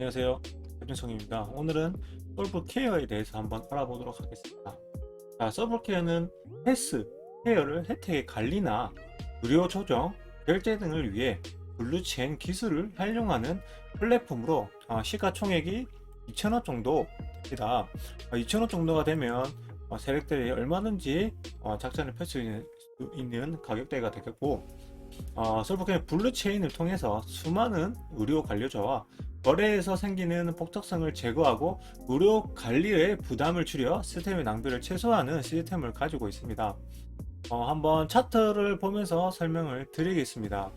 안녕하세요. 백준성입니다. 오늘은 솔브 케어에 대해서 한번 알아보도록 하겠습니다. 자, 솔브 케어는 헬스, 케어를 혜택의 관리나 무료 조정, 결제 등을 위해 블루체인 기술을 활용하는 플랫폼으로 어, 시가총액이 2,000원 정도 됩니다. 2,000원 정도가 되면 어, 세력들이 얼마든지 어, 작전을 펼칠 수 있는 가격대가 되겠고 어, 솔브케는 블루체인을 통해서 수많은 의료 관료자와 거래에서 생기는 복잡성을 제거하고 의료 관리의 부담을 줄여 시스템의 낭비를 최소화하는 시스템을 가지고 있습니다. 어, 한번 차트를 보면서 설명을 드리겠습니다.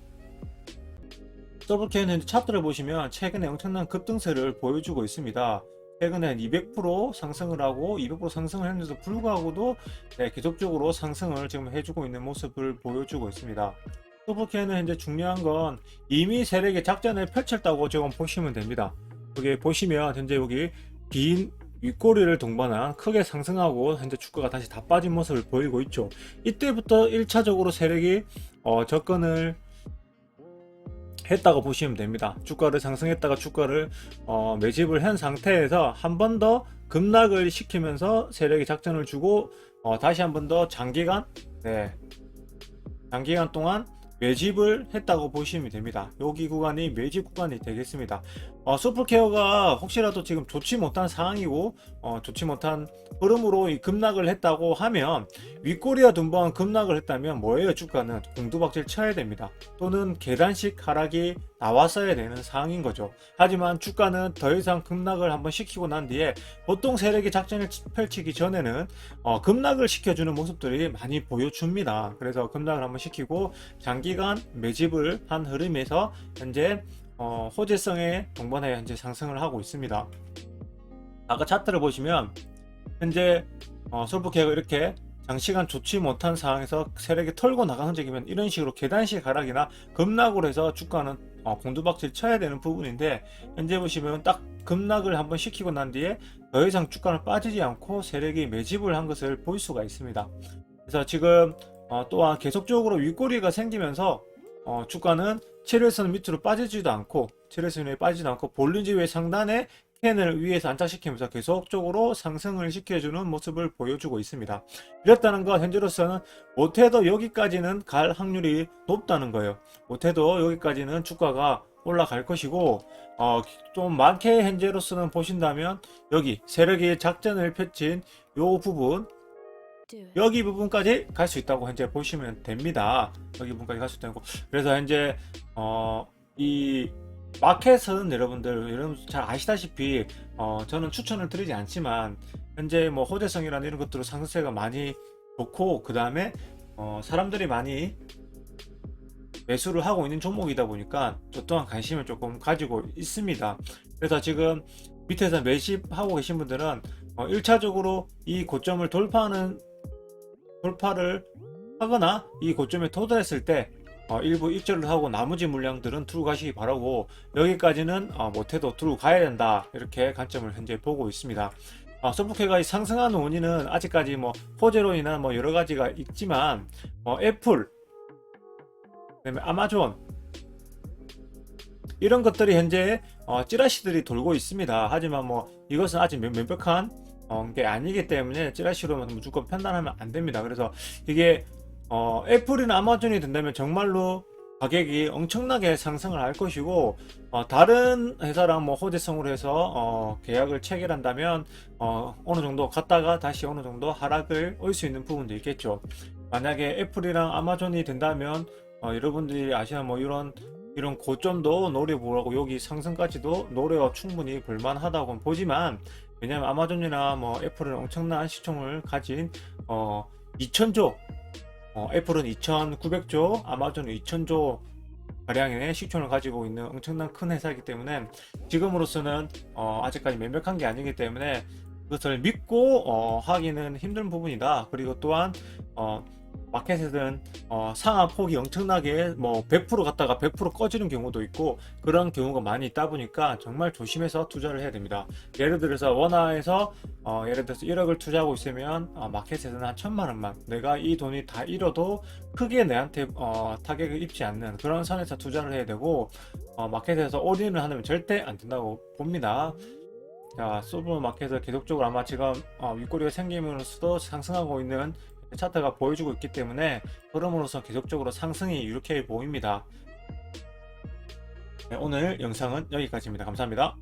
솔브케는 차트를 보시면 최근에 엄청난 급등세를 보여주고 있습니다. 최근에 200% 상승을 하고 200% 상승을 했는데도 불구하고도 네, 계속적으로 상승을 지금 해주고 있는 모습을 보여주고 있습니다. 소프케는 현재 중요한 건 이미 세력의 작전을 펼쳤다고 지금 보시면 됩니다. 여기 보시면 현재 여기 긴 윗꼬리를 동반한 크게 상승하고 현재 주가가 다시 다 빠진 모습을 보이고 있죠. 이때부터 1차적으로 세력이 어, 접근을 했다고 보시면 됩니다. 주가를 상승했다가 주가를 어, 매집을 한 상태에서 한 번 더 급락을 시키면서 세력이 작전을 주고 어, 다시 한 번 더 장기간 네, 장기간 동안 매집을 했다고 보시면 됩니다. 여기 구간이 매집 구간이 되겠습니다. 어, 슈퍼케어가 혹시라도 지금 좋지 못한 상황이고 어, 좋지 못한 흐름으로 이 급락을 했다고 하면 윗꼬리와 둔번 급락을 했다면 뭐예요 주가는 공두박질 쳐야 됩니다. 또는 계단식 하락이 나왔어야 되는 상황인 거죠. 하지만 주가는 더 이상 급락을 한번 시키고 난 뒤에 보통 세력이 작전을 펼치기 전에는 어, 급락을 시켜주는 모습들이 많이 보여줍니다. 그래서 급락을 한번 시키고 장기간 매집을 한 흐름에서 현재 어, 호재성에 동반하여 현재 상승을 하고 있습니다. 아까 차트를 보시면 현재 어, 솔브케어가 이렇게 장시간 좋지 못한 상황에서 세력이 털고 나간 흔적이면 이런 식으로 계단식 하락이나 급락으로 해서 주가는 어, 공두박질 쳐야 되는 부분인데 현재 보시면 딱 급락을 한번 시키고 난 뒤에 더 이상 주가는 빠지지 않고 세력이 매집을 한 것을 볼 수가 있습니다. 그래서 지금 어, 또한 계속적으로 윗꼬리가 생기면서 어, 주가는 7일선 밑으로 빠지지도 않고 7일선에 빠지지도 않고 볼린지 위의 상단에 캔을 위에서 안착시키면서 계속적으로 상승을 시켜주는 모습을 보여주고 있습니다. 이렇다는 건 현재로서는 못해도 여기까지는 갈 확률이 높다는 거예요. 못해도 여기까지는 주가가 올라갈 것이고 어, 좀 많게 현재로서는 보신다면 여기 세력이 작전을 펼친 요 부분 여기 부분까지 갈 수 있다고 현재 보시면 됩니다. 여기 부분까지 갈 수 있다고. 그래서 현재 어, 이 마켓은 여러분들 여러분 잘 아시다시피 어, 저는 추천을 드리지 않지만 현재 뭐 호재성이라는 이런 것들로 상승세가 많이 좋고 그 다음에 어, 사람들이 많이 매수를 하고 있는 종목이다 보니까 저 또한 관심을 조금 가지고 있습니다. 그래서 지금 밑에서 매집하고 계신 분들은 어, 1차적으로 이 고점을 돌파하는 돌파를 하거나 이 고점에 도달했을 때 어, 일부 입절을 하고 나머지 물량들은 들어 가시기 바라고 여기까지는 어, 못해도 들어 가야 된다 이렇게 관점을 현재 보고 있습니다. 어, 소프트웨어가 상승하는 원인은 아직까지 뭐 인한 뭐 여러 가지가 있지만 어, 애플, 그다음에 아마존 이런 것들이 현재 어, 찌라시들이 돌고 있습니다. 하지만 뭐 이것은 아직 몇- 명백한 어, 게 아니기 때문에 찌라시로만 무조건 판단하면 안 됩니다. 그래서 이게 어, 애플이나 아마존이 된다면 정말로 가격이 엄청나게 상승을 할 것이고 어, 다른 회사랑 뭐 호재성으로 해서 어, 계약을 체결한다면 어, 어느 정도 갔다가 다시 어느 정도 하락을 올 수 있는 부분도 있겠죠. 만약에 애플이랑 아마존이 된다면 어, 여러분들이 아시는 뭐 이런 이런 고점도 노려보라고 여기 상승까지도 노려 충분히 볼만하다고 보지만 왜냐하면 아마존이나 뭐 애플은 엄청난 시총을 가진 어 2000조 어, 애플은 2900조 아마존은 2000조 가량의 시총을 가지고 있는 엄청난 큰 회사이기 때문에 지금으로서는 어, 아직까지 명백한 게 아니기 때문에 그것을 믿고 어, 하기는 힘든 부분이다 그리고 또한 어, 마켓에서는 어, 상하 폭이 엄청나게 뭐 100% 갔다가 100% 꺼지는 경우도 있고 그런 경우가 많이 있다 보니까 정말 조심해서 투자를 해야 됩니다. 예를 들어서 원화에서 어, 예를 들어서 1억을 투자하고 있으면 어, 마켓에서는 한 천만 원만 내가 이 돈이 다 잃어도 크게 내한테 어, 타격을 입지 않는 그런 선에서 투자를 해야 되고 어, 마켓에서 올인을 하면 절대 안 된다고 봅니다. 자, 소브 마켓에서 계속적으로 아마 지금 어, 윗꼬리가 생기면서도 상승하고 있는 차트가 보여주고 있기 때문에 흐름으로서 계속적으로 상승이 이렇게 보입니다. 네, 오늘 영상은 여기까지입니다. 감사합니다.